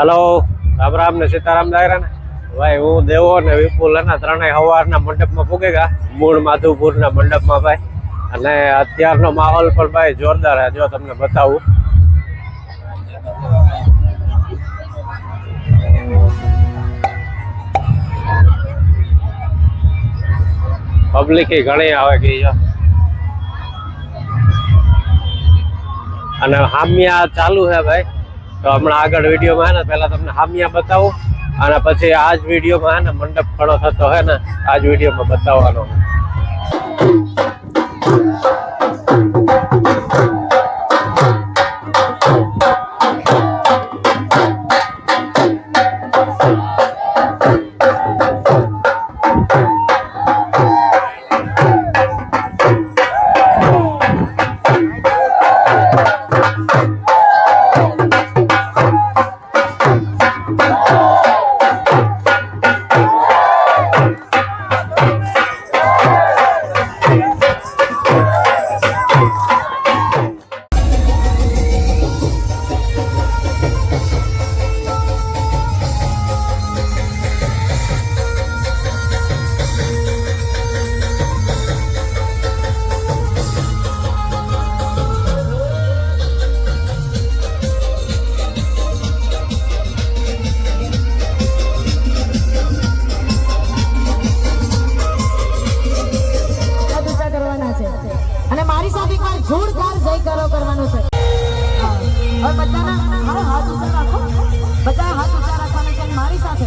Hello, Ram Ram ને સીતારામ દાયરા ને ભાઈ, હું દેવો ને વિપુલ એના ત્રણેય સવારના મંડપમાં પૂગી ગયા. મૂળ માધુપુરના મંડપમાં ભાઈ. અને અત્યારનો માહોલ પણ ભાઈ જોરદાર છે. જો તમને બતાવું. પબ્લિક ઘણી આવે ગઈ છે અને હામિયા ચાલુ છે ભાઈ. તો હમણાં આગળ વિડીયોમાં ને, પહેલા તમને હામિયા બતાવું અને પછી આ જ વિડીયોમાં ને, મંડપ ખડો થતો હોય ને આ જ વિડીયોમાં બતાવવાનો જોરદાર જય કરો કરવાનો છે. હવે બધાના હાથ ઊંચા રાખો બધા હાથ ઊંચા રાખવાના છે મારી સાથે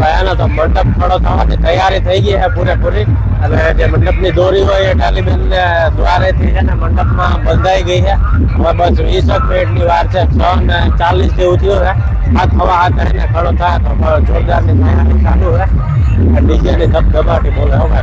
ચાલો ભાઈ તો મંડપ ખડો થવાની તૈયારી થઈ ગઈ છે પૂરેપૂરી. અને જે મંડપની દોરી હોય એ ટાલીબેન ને દ્વારેથી છે ને મંડપમાં બંધાઈ ગઈ છે. હવે બસ વીસ એક મિનિટની વાર છે, છ ને ચાલીસ જેવું થયું છે. હાથ હવા હાથ કરીને ખડો થાય તો જોરદારની તૈયારી ચાલુ છે. ડીજેની ધબધબાટી બોલે હવે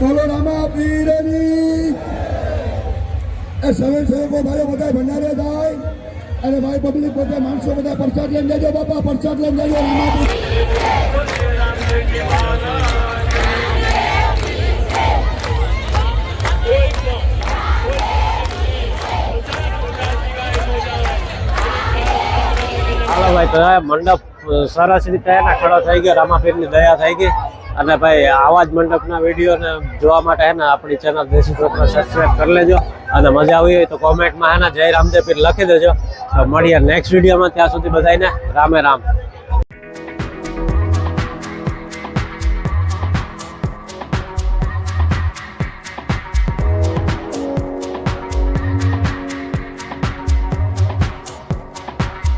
બોલો રામા પીરની. એ સ્વયંસેવકો ભાઈઓ બધા ભંડારે થાય અને ભાઈ પબ્લિક બધા બધા પ્રસાદ લઈને જજો બાપા, પ્રસાદ લઈને જજો રામા ભાઈ તો મંડપ સરસ રીતે એના ખડો થઈ ગયો રામાપીરની દયા થઈ ગઈ. અને ભાઈ, આવા જ મંડપના વિડીયોને જોવા માટે હે ને આપણી ચેનલ દેશી ગ્રુપને સબસ્ક્રાઈબ કરી લેજો. અને મજા આવી હોય તો કોમેન્ટમાં હે ને જય રામદેવ લખી દેજો. મળીએ નેક્સ્ટ વિડીયોમાં ત્યાં સુધી બધાને રામે રામ.